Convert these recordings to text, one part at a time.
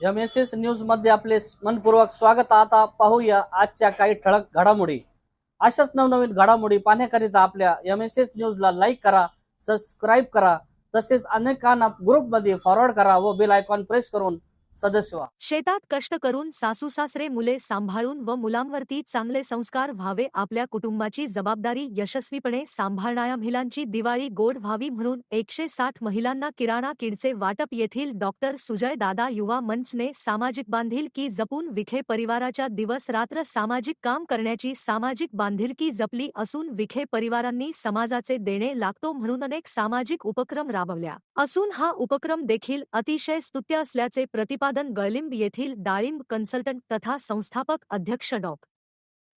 M S S न्यूजमध्ये आपले मनपूर्वक स्वागत. आता पाहूया आजच्या काही ठळक घडामोडी. अशाच नवनवीन घडामोडी पाहण्याकरिता आपल्या एम एस एस न्यूजला लाईक करा सबस्क्राईब करा तसेच अनेकांना ग्रुपमध्ये फॉरवर्ड करा व बेल आयकॉन प्रेस करून सदस्य व्हा. शेतात कष्ट करून सासू सासरे मुले सांभाळून व मुलांवरती चांगले संस्कार व्हावे आपल्या कुटुंबाची जबाबदारी यशस्वीपणे सांभाळणाऱ्या महिलांची दिवाळी गोड व्हावी म्हणून एकशे साठ महिलांना किराणा किडचे वाटप येथील डॉक्टर सुजय दादा युवा मंचने सामाजिक बांधिलकी जपून विखे परिवाराच्या दिवस रात्र सामाजिक काम करण्याची सामाजिक बांधिलकी जपली असून विखे परिवारांनी समाजाचे देणे लागतो म्हणून अनेक सामाजिक उपक्रम राबवल्या. असून हा उपक्रम देखील अतिशय स्तुत्य असल्याचे प्रतिपादन गळलिंब येथील डाळिंब कन्सल्टंट तथा संस्थापक अध्यक्ष डॉ.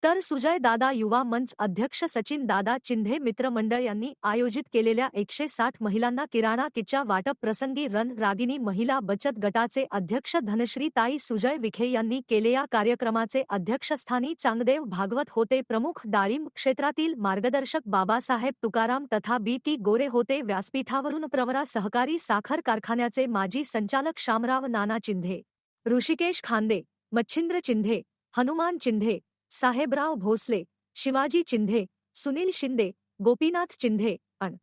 तर सुजय दादा युवा मंच अध्यक्ष सचिन दादा चिंधे मित्रमंडळ यांनी आयोजित केलेल्या एकशे साठ महिलांना किराणा किच्या वाटप प्रसंगी रन रागिनी महिला बचत गटाचे अध्यक्ष धनश्री ताई सुजय विखे यांनी केलेल्या कार्यक्रमाचे अध्यक्षस्थानी चांगदेव भागवत होते. प्रमुख डाळिंब क्षेत्रातील मार्गदर्शक बाबासाहेब तुकाराम तथा बी टी गोरे होते. व्यासपीठावरून प्रवरा सहकारी साखर कारखान्याचे माजी संचालक शामराव नाना चिंधे ऋषिकेश खांदे मच्छिंद्र चिंधे हनुमान चिंधे साहेबराव भोसले, शिवाजी चिंधे, सुनील शिंदे, गोपीनाथ चिंधे, अण.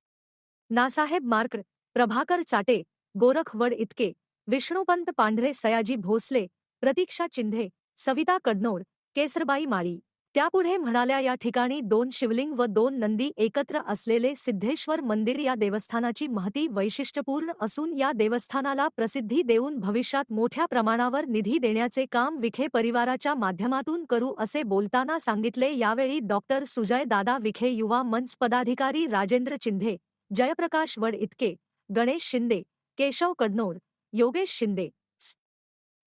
नासाहेब मार्कड, प्रभाकर चाटे गोरखवड इतके, विष्णुपंत पांढरे, सयाजी भोसले, प्रतीक्षा चिंधे, सविता कडनोर केसरबाई माळी. त्यापुढे म्हणाल्या या ठिकाणी दोन शिवलिंग व दोन नंदी एकत्र असलेले सिद्धेश्वर मंदिर या देवस्थानाची महती वैशिष्ट्यपूर्ण असून या देवस्थानाला प्रसिद्धी देऊन भविष्यात मोठ्या प्रमाणावर निधी देण्याचे काम विखे परिवाराच्या माध्यमातून करू असे बोलताना सांगितले. यावेळी डॉक्टर सुजय दादा विखे युवा मंच पदाधिकारी राजेंद्र चिंधे जयप्रकाश वड इतके गणेश शिंदे केशव कडनोड योगेश शिंदे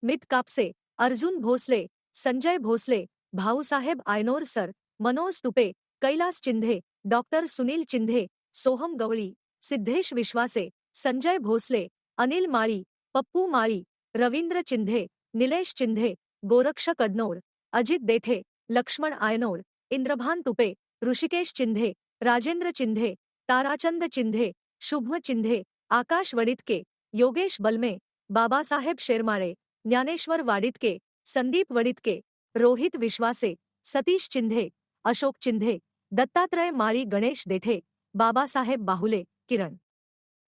मित कापसे अर्जुन भोसले संजय भोसले भाऊसाहेब आयनोर सर, मनोज तुपे, कैलास चिंधे, डॉक्टर सुनील चिंधे, सोहम गवळी, सिद्धेश विश्वासे, संजय भोसले, अनिल माळी, पप्पू माळी, रवींद्र चिंधे, निलेश चिंधे, गोरक्ष कडनोड अजित देठे, लक्ष्मण आयनोर, इंद्रभान तुपे, ऋषिकेश चिंधे, राजेंद्र चिंधे, ताराचंद चिंधे शुभ चिंधे, आकाश वडितके, योगेश बलमे, बाबासाहेब शेरमाळे, ज्ञानेश्वर वाडितके, संदीप वडितके रोहित विश्वासे, सतीश चिंधे, अशोक चिंधे, दत्तात्रय माळी गणेश देठे, बाबासाहेब बाहुले, किरण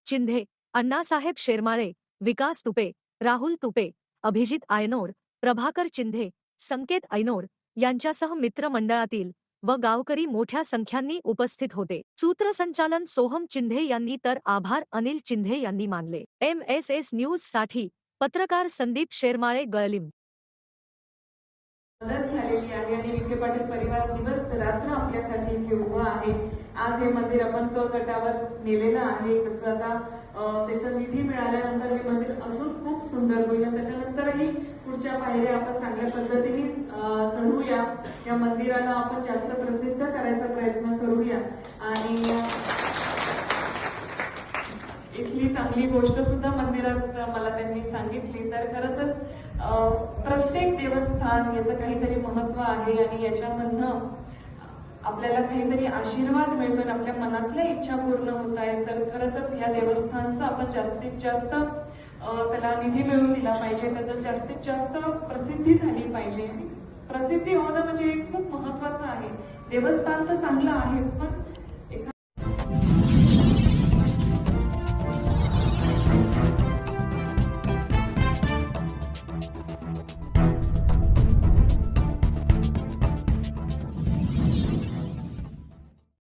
चिंधे, अण्णासाहेब शेरमाळे, विकास तुपे, राहुल तुपे, अभिजित आयनोर, प्रभाकर चिंधे, संकेत ऐनोड यांच्यासह मित्रमंडळातील व गावकरी मोठ्या संख्यांनी उपस्थित होते. सूत्रसंचालन सोहम चिंधे यांनी तर आभार अनिल चिंधे यांनी मानले. एम एस एस न्यूज़ साठी पत्रकार संदीप शेरमाळे गळलिंब मदत झालेली आहे आणि विखे पाटील परिवार दिवस रात्र आपल्यासाठी इथे उभा आहे. आज हे मंदिर आपण क गटावर नेलेलं आहे. तसं आता त्याच्या निधी मिळाल्यानंतर हे मंदिर अजून खूप सुंदर होईल आणि त्याच्यानंतरही पुढच्या पायऱ्या आपण चांगल्या पद्धतीने चढूया. चढवूया या मंदिराला आपण जास्त प्रसिद्ध गोष्ट सुद्धा मंदिरात मला त्यांनी सांगितली. तर खरंच प्रत्येक देवस्थान याचं काहीतरी महत्त्व आहे आणि याच्यामधनं आपल्याला काहीतरी आशीर्वाद मिळतो आणि आपल्या मनातल्या इच्छा पूर्ण होत आहेत. तर खरंच या देवस्थानचं आपण जास्तीत जास्त त्याला निधी मिळवून दिला पाहिजे. त्याचं जास्तीत जास्त प्रसिद्धी झाली पाहिजे. प्रसिद्धी होणं म्हणजे हे खूप महत्वाचं आहे. देवस्थान तर चांगलं आहेच पण